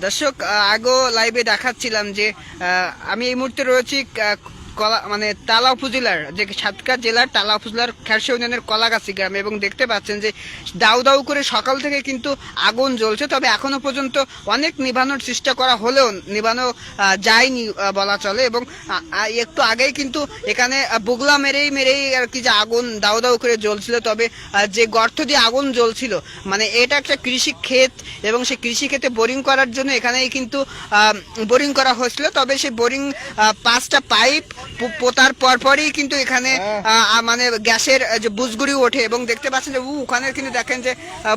দর্শক আগো লাইভে দেখাচ্ছিলাম যে আমি এই মুহূর্তে রয়েছি কলা মানে তালা উপজেলার যে সাতকা জেলার তালা উপজেলার খেরসে ইউনিয়নের কলাগাছি গ্রামে এবং দেখতে পাচ্ছেন যে দাউ দাউ করে সকাল থেকে কিন্তু আগুন জ্বলছে, তবে এখনও পর্যন্ত অনেক নিভানোর চেষ্টা করা হলেও নিভানো যায়নি বলা চলে এবং একটু আগেই কিন্তু এখানে বুগলা মেরেই মেরেই আর কি যে আগুন দাউ দাউ করে জ্বলছিল, তবে যে গর্ত দিয়ে আগুন জ্বলছিল মানে এটা একটা কৃষি ক্ষেত এবং সেই কৃষি ক্ষেতে বোরিং করার জন্য এখানেই কিন্তু বোরিং করা হয়েছিল, তবে সেই বোরিং পাঁচটা পাইপ পোতার পরপরই কিন্তু এখানে আহ, মানে গ্যাসের যে বুজগুড়ি ওঠে এবং দেখতে পাচ্ছেন যে উ ওখানে কিন্তু দেখেন যে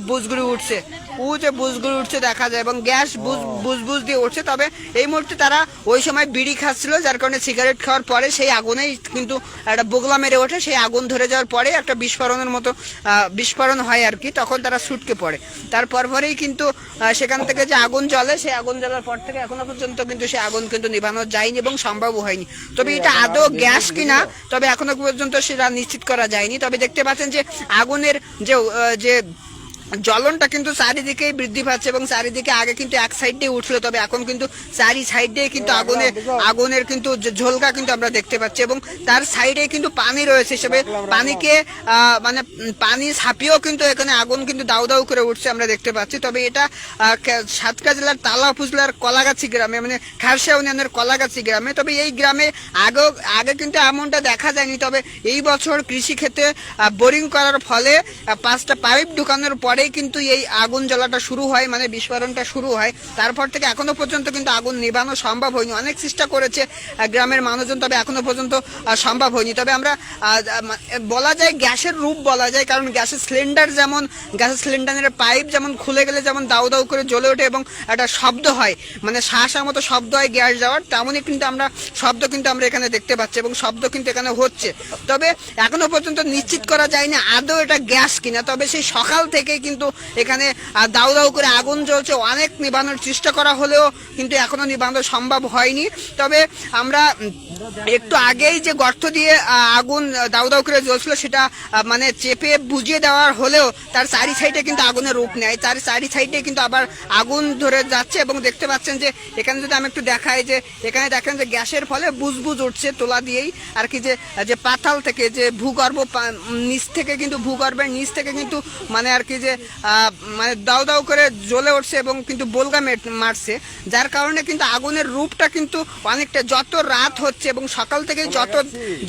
বুজগুড়ি উঠছে। উ বুজগুলো উঠছে দেখা যায় এবং গ্যাস বুজ বুজ বুজ দিয়ে উঠছে। তবে এই মুহূর্তে তারা ওই সময় বিড়ি খাচ্ছিল যার কারণে সিগারেট খাওয়ার পরে সেই আগুনেই কিন্তু একটা বোগলা মেরে ওঠে। সেই আগুন ধরে যাওয়ার পরে একটা বিস্ফোরণের মতো বিস্ফোরণ হয় আর কি। তখন তারা ছুটকে পড়ে। তারপর পরেই কিন্তু সেখান থেকে যে আগুন জ্বলে সেই আগুন জ্বলার পর থেকে এখনও পর্যন্ত কিন্তু সেই আগুন কিন্তু নিভানো যায়নি এবং সম্ভব হয়নি। তবে এটা আদৌ গ্যাস কিনা তবে এখনও পর্যন্ত সেটা নিশ্চিত করা যায়নি। তবে দেখতে পাচ্ছেন যে আগুনের যে যে জ্বলনটা কিন্তু চারিদিকেই বৃদ্ধি পাচ্ছে এবং চারিদিকে আগে কিন্তু এক সাইড দিয়ে উঠল, তবে এখন কিন্তু চারি সাইড দিয়ে কিন্তু আগুনে, আগুনের কিন্তু ঝোলকা কিন্তু আমরা দেখতে পাচ্ছি এবং তার সাইডে কিন্তু পানি রয়েছে হিসেবে পানিকে মানে পানি ছাপিয়েও কিন্তু এখানে আগুন কিন্তু দাউ দাউ করে উঠছে আমরা দেখতে পাচ্ছি। তবে এটা সাতকা জেলার তালা উপজেলার কলাগাছি গ্রামে মানে খারসা ইউনিয়নের কলাগাছি গ্রামে। তবে এই গ্রামে আগে আগে কিন্তু এমনটা দেখা যায়নি, তবে এই বছর কৃষি ক্ষেত্রে বোরিং করার ফলে পাঁচটা পাইপ ঢুকানোর পরেই কিন্তু এই আগুন জ্বলাটা শুরু হয় মানে বিস্ফোরণটা শুরু হয়। তারপর থেকে এখনও পর্যন্ত কিন্তু আগুন নিভানো সম্ভব হয়নি। অনেক চেষ্টা করেছে গ্রামের মানুষজন, তবে এখনও পর্যন্ত সম্ভব হয়নি। তবে আমরা বলা যায় গ্যাসের রূপ বলা যায়, কারণ গ্যাসের সিলিন্ডার যেমন, গ্যাসের সিলিন্ডারের পাইপ যেমন খুলে গেলে যেমন দাউ দাউ করে জ্বলে ওঠে এবং একটা শব্দ হয় মানে শাঁসার মতো শব্দ হয় গ্যাস যাওয়ার, তেমনই কিন্তু আমরা, শব্দ কিন্তু আমরা এখানে দেখতে পাচ্ছি এবং শব্দ কিন্তু এখানে হচ্ছে। তবে এখনও পর্যন্ত নিশ্চিত করা যায়নি আদৌ এটা গ্যাস কিনা। তবে সেই সকাল থেকে কিন্তু এখানে দাউ দাউ করে আগুন জ্বলছে। অনেক নিবানোর চেষ্টা করা হলেও কিন্তু এখনও নিবানো সম্ভব হয়নি। তবে আমরা একটু আগেই যে গর্ত দিয়ে আগুন দাউ দাউ করে জ্বলছিল সেটা মানে চেপে বুঝিয়ে দেওয়ার হলেও তার চারি সাইডে কিন্তু আগুনের রূপ নেয় তার চারি সাইডে কিন্তু আবার আগুন ধরে যাচ্ছে এবং দেখতে পাচ্ছেন যে এখানে যদি আমি একটু দেখাই যে, এখানে দেখেন যে গ্যাসের ফলে বুজবুজ উঠছে তোলা দিয়েই। আর কি যে যে পাতাল থেকে যে ভূগর্ভ নিচ থেকে কিন্তু, ভূগর্ভের নিচ থেকে কিন্তু মানে আর কি যে মানে দাউ দাউ করে জ্বলে উঠছে এবং কিন্তু বোলগা মারছে। যার কারণে কিন্তু আগুনের রূপটা কিন্তু অনেকটা যত রাত হচ্ছে এবং সকাল থেকে যত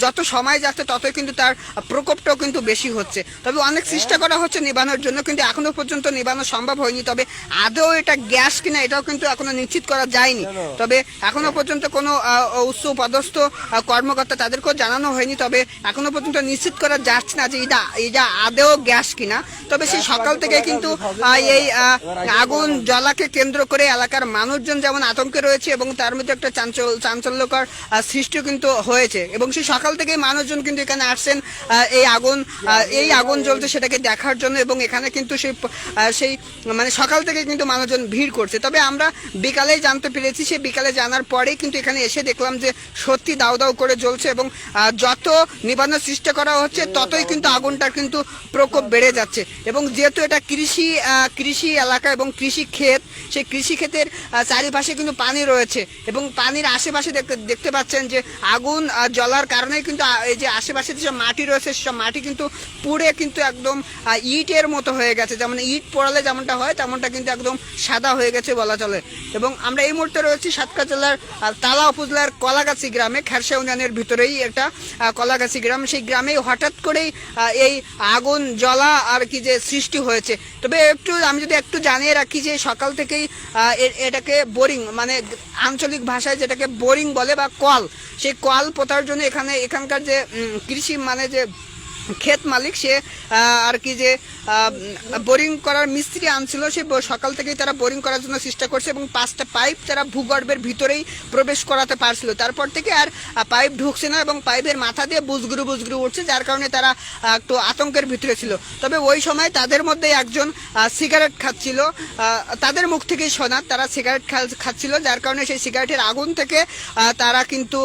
যত সময় যাচ্ছে ততই কিন্তু তার প্রকোপটাও কিন্তু বেশি হচ্ছে। তবে অনেক চেষ্টা করা হচ্ছে নিবানোর জন্য কিন্তু এখনও পর্যন্ত নিবানো সম্ভব হয়নি। তবে আদৌ এটা গ্যাস কিনা এটাও কিন্তু এখনও নিশ্চিত করা যায়নি। তবে এখনও পর্যন্ত কোনো উচ্চ পদস্থ কর্মকর্তা তাদেরকেও জানানো হয়নি। তবে এখনও পর্যন্ত নিশ্চিত করা যাচ্ছে না যে এটা এটা আদৌ গ্যাস কিনা। তবে সেই সকাল থেকে কিন্তু এই আগুন জ্বলাকে কেন্দ্র করে এলাকার মানুষজন যেমন আতঙ্কে রয়েছে এবং তার মধ্যে একটা চাঞ্চল, চাঞ্চল্যকর সৃষ্টি কিন্তু হয়েছে। এবং সেই সকাল থেকেই মানুষজন কিন্তু এখানে আসছেন এই আগুন এই আগুন জ্বলছে সেটাকে দেখার জন্য এবং এখানে কিন্তু সেই সেই মানে সকাল থেকে কিন্তু মানুষজন ভিড় করছে। তবে আমরা বিকালেই জানতে পেরেছি সে বিকালে জানার পরেই কিন্তু এখানে এসে দেখলাম যে সত্যি দাউ দাউ করে জ্বলছে এবং যত নিবানোর চেষ্টা করা হচ্ছে, ততই কিন্তু আগুনটার কিন্তু প্রকোপ বেড়ে যাচ্ছে। এবং যেহেতু এটা কৃষি কৃষি এলাকা এবং কৃষি ক্ষেত। সেই কৃষি ক্ষেতের চারিপাশে কিন্তু পানি রয়েছে এবং পানির আশেপাশে দেখতে দেখতে পাচ্ছেন যে আগুন জ্বলার কারণে কিন্তু এই যে আশেপাশে যেসব মাটি রয়েছে, সেসব মাটি কিন্তু পুড়ে কিন্তু একদম ইটের মতো হয়ে গেছে। যেমন ইট পড়ালে যেমনটা হয়, তেমনটা কিন্তু একদম সাদা হয়ে গেছে বলা চলে। এবং আমরা এই মুহূর্তে রয়েছি সাতকা জেলার তালা উপজেলার কলাগাছি গ্রামে খেরসা ইউনিয়নের ভিতরেই একটা কলাগাছি গ্রাম। সেই গ্রামে হঠাৎ করেই এই আগুন, জ্বলা আর কি যে সৃষ্টি হয়েছে। তবে একটু, আমি যদি একটু জানিয়ে রাখি যে সকাল থেকেই এটাকে বোরিং মানে আঞ্চলিক ভাষায় যেটাকে বোরিং বলে বা কল, সেই কল পোতার জন্য এখানে এখানকার যে কৃষি মানে যে ক্ষেত মালিক, সে আর কি যে বোরিং করার মিস্ত্রি আনছিল, সে সকাল থেকেই তারা বোরিং করার জন্য চেষ্টা করছে এবং পাঁচটা পাইপ তারা ভূগর্ভের ভিতরেই প্রবেশ করাতে পারছিল। তারপর থেকে আর পাইপ ঢুকছে না এবং পাইপের মাথা দিয়ে বুজগুরু বুজগুরু উঠছে, যার কারণে তারা একটু আতঙ্কের ভিতরে ছিল। তবে ওই সময় তাদের মধ্যে একজন সিগারেট খাচ্ছিল। তাদের মুখ থেকেই শোনা, তারা সিগারেট খাচ্ছিল, যার কারণে সেই সিগারেটের আগুন থেকে তারা কিন্তু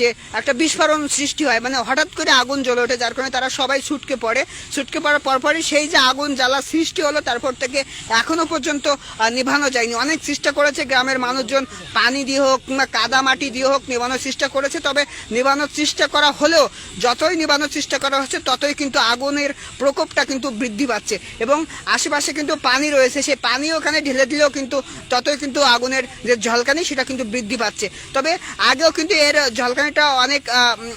যে একটা বিস্ফোরণ সৃষ্টি হয়। মানে হঠাৎ করে আগুন জ্বলে ওঠে, যার কারণে তারা সবাই ছুটকে পড়ে। ছুটকে পড়ার পরপরই সেই যে আগুন জ্বালা সৃষ্টি হলো, তারপর থেকে এখনও পর্যন্ত নিভানো যায়নি। অনেক চেষ্টা করেছে গ্রামের মানুষজন, পানি দিয়ে হোক কিংবা কাদা মাটি দিয়ে হোক নিভানোর চেষ্টা করেছে, তবে নিভানোর চেষ্টা করা হলেও, যতই নিভানোর চেষ্টা করা হচ্ছে, ততই কিন্তু আগুনের প্রকোপটা কিন্তু বৃদ্ধি পাচ্ছে। এবং আশেপাশে কিন্তু পানি রয়েছে, সেই পানি ওখানে ঢেলে দিলেও কিন্তু, ততই কিন্তু আগুনের যে ঝলকানি, সেটা কিন্তু বৃদ্ধি পাচ্ছে। তবে আগেও কিন্তু এর ঝলকানিটা অনেক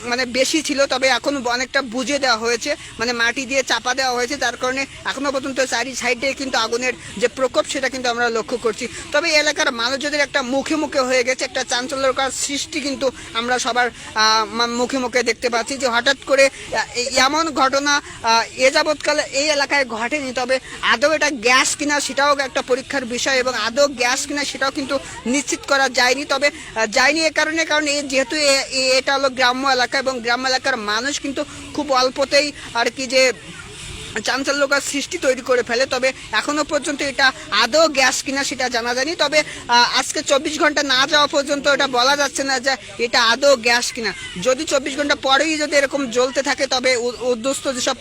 মানে বেশি ছিল, তবে এখন অনেকটা বুঝে দেওয়া হয়েছে মানে মাটি দিয়ে চাপা দেওয়া হয়েছে, তার কারণে এখনও পর্যন্ত চারি সাইডে কিন্তু আগুনের যে প্রকোপ, সেটা কিন্তু আমরা লক্ষ্য করছি। তবে এই এলাকার মানুষদের একটা মুখে মুখে হয়ে গেছে, একটা চাঞ্চল্যকর সৃষ্টি কিন্তু আমরা সবার মুখে মুখে দেখতে পাচ্ছি যে হঠাৎ করে এমন ঘটনা এ যাবৎকালে এই এলাকায় ঘটেনি। তবে আদৌ এটা গ্যাস কিনা সেটাও একটা পরীক্ষার বিষয় এবং আদৌ গ্যাস কিনা সেটাও কিন্তু নিশ্চিত করা যায়নি। তবে যায়নি এ কারণে, কারণ এ- যেহেতু এটা হলো গ্রাম্য এলাকা এবং গ্রাম্য এলাকার মানুষ কিন্তু খুব অল্পতেই আর কি যে চাঞ্চল্যকর সৃষ্টি তৈরি করে ফেলে, তবে এখনও পর্যন্ত এটা আদৌ গ্যাস কিনা সেটা জানা যায়নি। তবে আজকে চব্বিশ ঘণ্টা না যাওয়া পর্যন্ত এটা বলা যাচ্ছে না যে এটা আদৌ গ্যাস কিনা। যদি চব্বিশ ঘণ্টা পরেই যদি এরকম জ্বলতে থাকে, তবে উদ্যোস্ত যেসব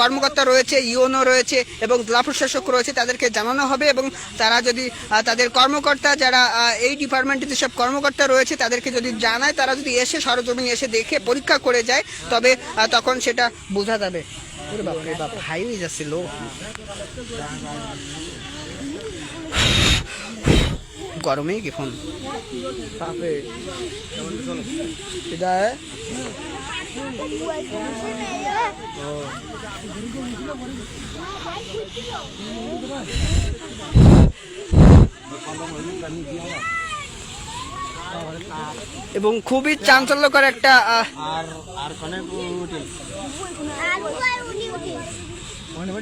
কর্মকর্তা রয়েছে ইউনো রয়েছে এবং জেলা প্রশাসক রয়েছে, তাদেরকে জানানো হবে এবং তারা যদি তাদের কর্মকর্তা যারা এই ডিপার্টমেন্টে যেসব কর্মকর্তা রয়েছে, তাদেরকে যদি জানায়, তারা যদি এসে সরজমিনে এসে দেখে পরীক্ষা করে যায়, তবে তখন সেটা বোঝা যাবে। ওরে বাপ রে বাপ হাই হয়ে যাচ্ছে লো গরমে কি ফোন এটা এবং খুবই চাঞ্চল্যকর একটা আহ, আর আর কনে